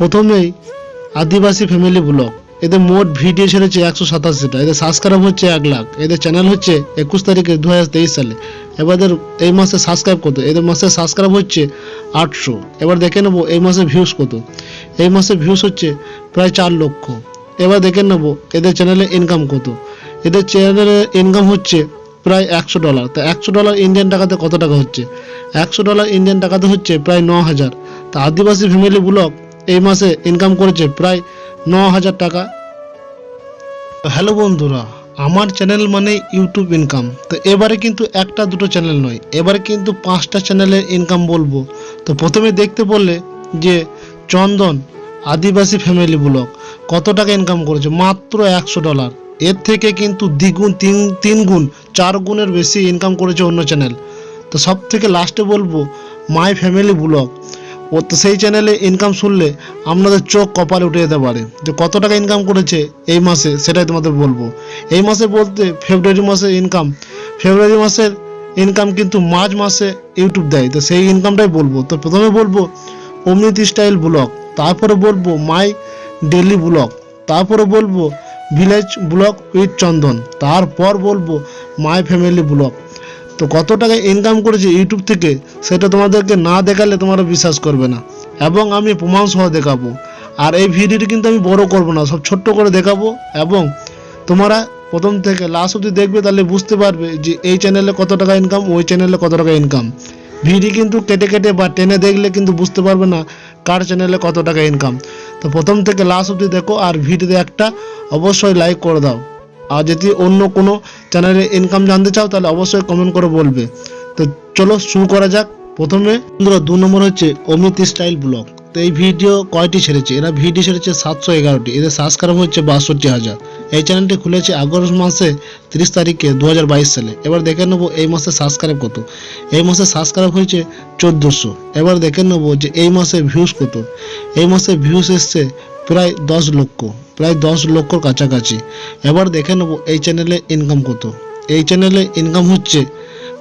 প্রথমেই আদিবাসী family blog এদের মোট ভিডিও ছেড়েছে একশো সাতাশিটা। এদের সাবস্ক্রাইব হচ্ছে এক লাখ। এদের চ্যানেল হচ্ছে একুশ তারিখে দু হাজার তেইশ সালে। এবার এই মাসে সাবস্ক্রাইব কত? এদের মাসে সাবস্ক্রাইব হচ্ছে আটশো। এবার দেখে নেব এই মাসে ভিউস কত। এই মাসে ভিউস হচ্ছে প্রায় চার লক্ষ। এবার দেখে নেব এদের চ্যানেলে ইনকাম কত। এদের চ্যানেলে ইনকাম হচ্ছে প্রায় একশো ডলার তা একশো ডলার ইন্ডিয়ান টাকাতে কত টাকা হচ্ছে? একশো ডলার ইন্ডিয়ান টাকাতে হচ্ছে প্রায় ন হাজার তা আদিবাসী ফ্যামিলি ব্লগ এই মাসে ইনকাম করেছে প্রায় ন হাজার টাকা। হ্যালো বন্ধুরা, আমার চ্যানেল মানে ইউটিউব ইনকাম তো এবারে কিন্তু একটা দুটো চ্যানেল নয়, এবারে কিন্তু পাঁচটা চ্যানেলের ইনকাম বলব। তো প্রথমে দেখতে বললে যে চন্দন আদিবাসী ফ্যামিলি ব্লগ কত টাকা ইনকাম করেছে? মাত্র একশো ডলার এর থেকে কিন্তু দ্বিগুণ, তিন তিন গুণ চার গুণের বেশি ইনকাম করেছে অন্য চ্যানেল তো সব থেকে লাস্টে বলব মাই ফ্যামিলি ব্লগ ও সেই চ্যানেলে ইনকাম শুনলে আপনাদের চোখ কপালে উঠে যেতে পারে। যে কত টাকা ইনকাম করেছে এই মাসে সেটাই তোমাদের বলব। এই মাসে বলতে ফেব্রুয়ারি মাসে ইনকাম ফেব্রুয়ারি মাসের ইনকাম কিন্তু মার্চ মাসে ইউটিউব দেয়। তো সেই ইনকামটাই বলব। তো প্রথমে বলব অমৃত স্টাইল ব্লগ তারপরে বলব মাই ডেলি ব্লগ তারপরে বলব ভিলেজ ব্লগ উইথ চন্দন তারপর বলব মাই ফ্যামিলি ব্লগ তো কত টাকা ইনকাম করেছে ইউটিউব থেকে, সেটা তোমাদেরকে না দেখালে তোমরা বিশ্বাস করবে না। এবং আমি প্রমাণ সহ দেখাবো। আর এই ভিডিওটি কিন্তু আমি বড় করব না, সব ছোট্ট করে দেখাবো। এবং তোমরা প্রথম থেকে লাস্ট অবধি দেখবে, তাহলে বুঝতে পারবে যে এই চ্যানেলে কত টাকা ইনকাম ওই চ্যানেলে কত টাকা ইনকাম ভিডিও কিন্তু কেটে কেটে বা টেনে দেখলে কিন্তু বুঝতে পারবে না কার চ্যানেলে কত টাকা ইনকাম তো প্রথম থেকে লাস্ট অবধি দেখো, আর ভিডিওতে একটা অবশ্যই লাইক করে দাও। আর যদি অন্য কোনো চ্যানেলে ইনকাম জানতে চাও, তাহলে অবশ্যই কমেন্ট করে বলবে। তো চলো শুরু করা যাক। প্রথমে বন্ধুরা, দু নম্বর হচ্ছে অমিত স্টাইল ব্লগ। তো এই ভিডিও কয়টি ছেড়েছে? এরা ভিডিও ছেড়েছে সাতশো এগারোটি। এদের সাবস্ক্রাইব হচ্ছে বাষট্টি হাজার। এই চ্যানেলটি খুলেছে আগস্ট মাসে তিরিশ তারিখে দু হাজার বাইশ সালে। এবার দেখে নেব এই মাসে সাবস্ক্রাইব কত। এই মাসে সাবস্ক্রাইব হয়েছে চোদ্দোশো। এবার দেখে নেব যে এই মাসে ভিউজ কত। এই মাসে ভিউজ এসছে প্রায় দশ লক্ষ। প্রায় দশ লক্ষর কাছাকাছি। এবার দেখে নেব এই চ্যানেলে ইনকাম কত। এই চ্যানেলে ইনকাম হচ্ছে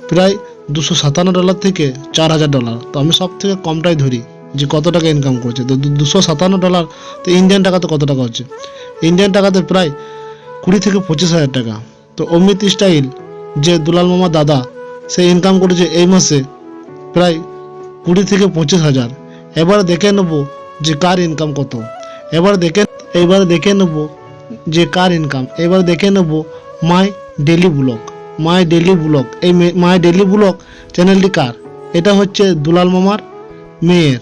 প্রায় দুশো সাতান্ন ডলার থেকে চার হাজার ডলার তো আমি সব থেকে কমটাই ধরি যে কত টাকা ইনকাম করছে। তো দুশো সাতান্ন ডলার তো ইন্ডিয়ান টাকাতে কত টাকা হচ্ছে? ইন্ডিয়ান টাকাতে প্রায় কুড়ি থেকে পঁচিশ হাজার টাকা। তো অমিত স্টাইল যে দুলাল মামা দাদা, সে ইনকাম করেছে এই মাসে প্রায় কুড়ি থেকে পঁচিশ হাজার। এবার দেখে নেব যে কার ইনকাম কত। এবার দেখে এবার দেখে নেব যে কার ইনকাম এবার দেখে নেব my daily blog my daily blog এই মাই ডেলি ব্লগ চ্যানেলটি কার? এটা হচ্ছে দুলাল মামার মেয়ের।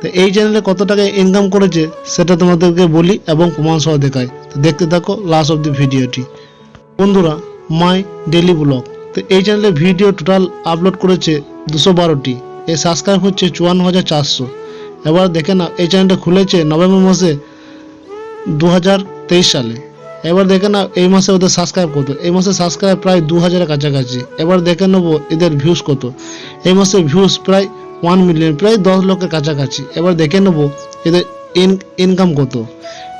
তো এই চ্যানেলে কত টাকা ইনকাম করেছে সেটা তোমাদেরকে বলি এবং প্রমাণ সহ দেখাই। তো দেখতে থাকো লাস্ট অফ দি ভিডিওটি। বন্ধুরা মাই ডেলি ব্লগ তো এই চ্যানেলে ভিডিও টোটাল আপলোড করেছে দুশো বারোটি। এর সাবস্ক্রাইব হচ্ছে চুয়ান্ন হাজার চারশো। এবার দেখে না এই চ্যানেলটা খুলেছে নভেম্বর মাসে দু হাজার তেইশ সালে। এবার দেখে না এই মাসে ওদের সাবস্ক্রাইব কত? এই মাসে সাবস্ক্রাইব প্রায় দু হাজারের কাছাকাছি। এবার দেখে নেব এদের ভিউজ কত। এই মাসে ভিউজ প্রায় ওয়ান মিলিয়ন প্রায় দশ লক্ষের কাছাকাছি। এবার দেখে নেব এদের ইনকাম কত।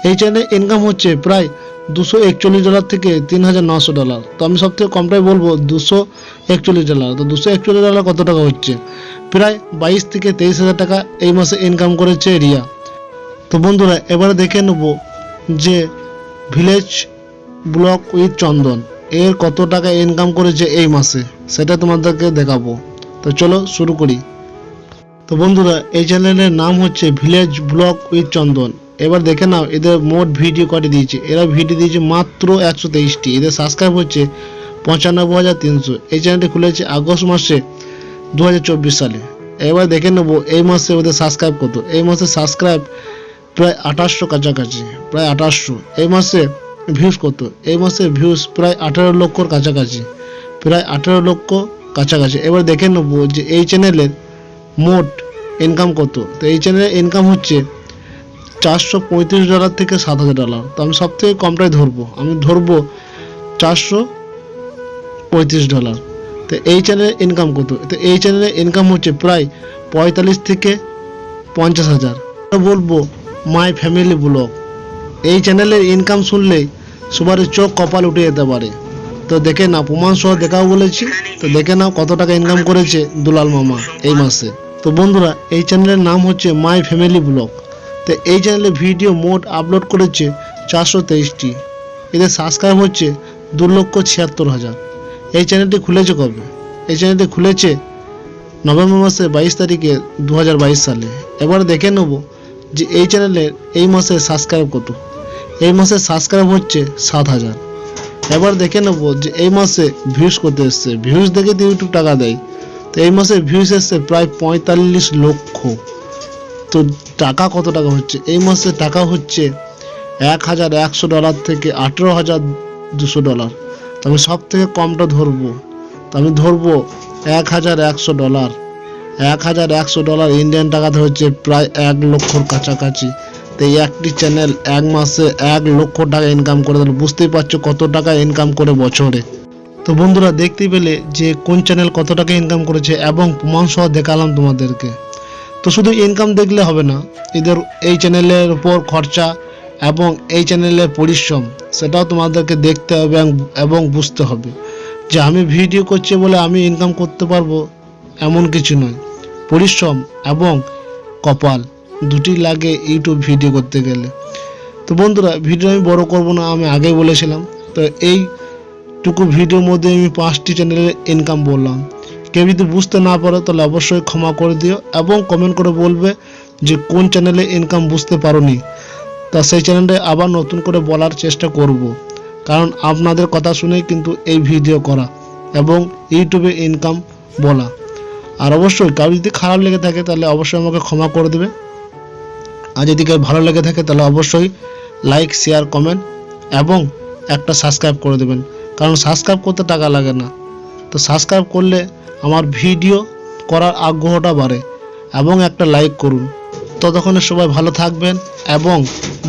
এই চ্যানেলে ইনকাম হচ্ছে প্রায় দুশো একচল্লিশ ডলার থেকে তিন হাজার নশো ডলার তো আমি সব থেকে কমটাই বলব, দুশো একচল্লিশ ডলার তো দুশো একচল্লিশ ডলার কত টাকা হচ্ছে? প্রায় বাইশ থেকে তেইশ হাজার টাকা এই মাসে ইনকাম করেছে রিয়া। তো বন্ধুরা, এবারে দেখে নেব যে ভিলেজ ব্লক উইথ চন্দন। এর কত টাকা ইনকাম করেছে এই মাসে, সেটা তোমাদেরকে দেখাবো। তো চলো শুরু করি। তো বন্ধুরা, এই চ্যানেলের নাম হচ্ছে ভিলেজ ব্লক উইথ চন্দন। এবার দেখে নাও, এদের মোট ভিডিও কটি দিয়েছে? এরা ভিডিও দিয়েছে মাত্র একশো তেইশটি। এদের সাবস্ক্রাইব হচ্ছে পঁচানব্বই হাজার তিনশো। এই চ্যানেলটি খুলেছে আগস্ট মাসে দু হাজার চব্বিশ সালে। এবার দেখে নেব, এই মাসে ওদের সাবস্ক্রাইব কত? এই মাসে সাবস্ক্রাইব প্রায় আঠাশশো কাছাকাছি, প্রায় আঠাশশো। এই মাসে ভিউজ কত? এই মাসে ভিউজ প্রায় আঠারো লক্ষর কাছাকাছি, প্রায় আঠারো লক্ষ কাছাকাছি। এবার দেখে নেব যে এই চ্যানেলের মোট ইনকাম কত। তো এই চ্যানেলের ইনকাম হচ্ছে চারশো পঁয়ত্রিশ ডলার থেকে সাত হাজার ডলার তো আমি সব থেকে কমটাই ধরবো। আমি ধরবো চারশো পঁয়ত্রিশ ডলার তো এই চ্যানেলের ইনকাম কত? তো এই চ্যানেলের ইনকাম হচ্ছে প্রায় পঁয়তাল্লিশ থেকে পঞ্চাশ হাজার। বলব মাই ফ্যামিলি ব্লগ এই চ্যানেলের ইনকাম শুনলেই সবার চোখ কপাল উঠে যেতে পারে। তো দেখে না প্রমাণ সহ দেখাও বলেছি। তো দেখে নাও কত টাকা ইনকাম করেছে দুলাল মামা এই মাসে। তো বন্ধুরা, এই চ্যানেলের নাম হচ্ছে মাই ফ্যামিলি ব্লগ তো এই চ্যানেলে ভিডিও মোট আপলোড করেছে চারশো তেইশটি। এদের সাবস্ক্রাইব হচ্ছে দু লক্ষ ছিয়াত্তর হাজার। এই চ্যানেলটি খুলেছে কবে? এই চ্যানেলটি খুলেছে নভেম্বর মাসের বাইশ তারিখে দু হাজার বাইশ সালে। এবার দেখে নেব যে এই চ্যানেলের এই মাসে সাবস্ক্রাইব কত? এই মাসে সাবস্ক্রাইব হচ্ছে সাত হাজার। এবার দেখে নেব যে এই মাসে ভিউজ করতে এসছে। ভিউজ দেখে তো ইউটিউব টাকা দেয়। তো এই মাসে ভিউজ এসছে প্রায় পঁয়তাল্লিশ লক্ষ। তো টাকা কত টাকা হচ্ছে? এই মাসে টাকা হচ্ছে এক হাজার একশো ডলার থেকে আঠেরো হাজার দুশো ডলার তো আমি সব থেকে কমটা ধরবো। তো আমি ধরবো এক হাজার একশো ডলার এক হাজার একশো ডলার ইন্ডিয়ান টাকাতে হচ্ছে প্রায় এক লক্ষর কাছাকাছি। তো এই একটি চ্যানেল এক মাসে এক লক্ষ টাকা ইনকাম করে দিল। বুঝতেই পারছ কত টাকা ইনকাম করে বছরে। তো বন্ধুরা, দেখতে পেলে যে কোন চ্যানেল কত টাকা ইনকাম করেছে এবং প্রমাণ সহ দেখালাম তোমাদেরকে। তো শুধু ইনকাম দেখলে হবে না, এদের এই চ্যানেলের উপর খরচা এবং এই চ্যানেলের পরিশ্রম, সেটাও তোমাদেরকে দেখতে হবে এবং বুঝতে হবে। যে আমি ভিডিও করছি বলে আমি ইনকাম করতে পারব, এমন কিছু নয়। পরিশ্রম এবং কপাল দুটি লাগে ইউটিউব ভিডিও করতে গেলে। তো বন্ধুরা, ভিডিও আমি বড় করব না, আমি আগেই বলেছিলাম। তো এইটুকু ভিডিওর মধ্যে আমি পাঁচটি চ্যানেলের ইনকাম বললাম। কেউ যদি বুঝতে না পারো, তাহলে অবশ্যই ক্ষমা করে দিও এবং কমেন্ট করে বলবে যে কোন চ্যানেলে ইনকাম বুঝতে পারোনি। তা সেই চ্যানেলটা আবার নতুন করে বলার চেষ্টা করব। কারণ আপনাদের কথা শুনেই কিন্তু এই ভিডিও করা এবং ইউটিউবে ইনকাম বলা। আর অবশ্যই কারও যদি খারাপ লেগে থাকে তাহলে অবশ্যই আমাকে ক্ষমা করে দেবে। আর যদি কেউ ভালো লেগে থাকে তাহলে অবশ্যই লাইক শেয়ার কমেন্ট এবং একটা সাবস্ক্রাইব করে দেবেন। কারণ সাবস্ক্রাইব করতে টাকা লাগে না। তো সাবস্ক্রাইব করলে আমার ভিডিও করার আগ্রহটা বাড়ে এবং একটা লাইক করুন। ততক্ষণে সবাই ভালো থাকবেন এবং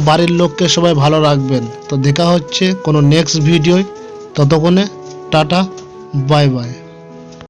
বাড়ির লোককে সবাই ভালো রাখবেন। তো দেখা হচ্ছে কোনো নেক্সট ভিডিওয় ততক্ষণে টাটা বাই বাই